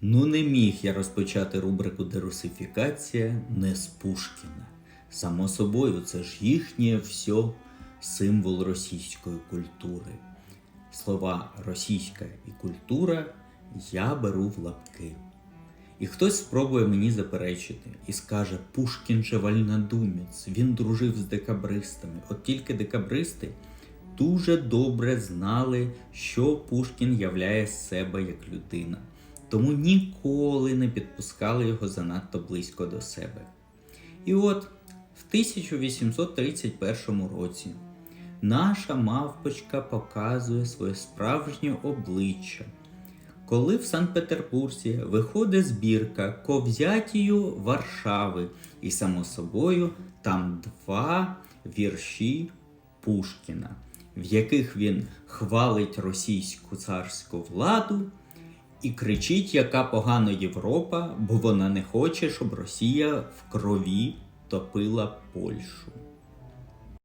Ну, не міг я розпочати рубрику Дерусифікація не з Пушкіна. Само собою, це ж їхнє все символ російської культури. Слова російська і культура я беру в лапки. І хтось спробує мені заперечити і скаже, Пушкін же вальнодумець, він дружив з декабристами. От тільки декабристи дуже добре знали, що Пушкін являє себе як людина, тому ніколи не підпускали його занадто близько до себе. І от в 1831 році наша мавпочка показує своє справжнє обличчя. Коли в Санкт-Петербурзі виходить збірка Ковзятію Варшави, і само собою там два вірші Пушкіна, в яких він хвалить російську царську владу і кричить, яка погана Європа, бо вона не хоче, щоб Росія в крові топила Польщу.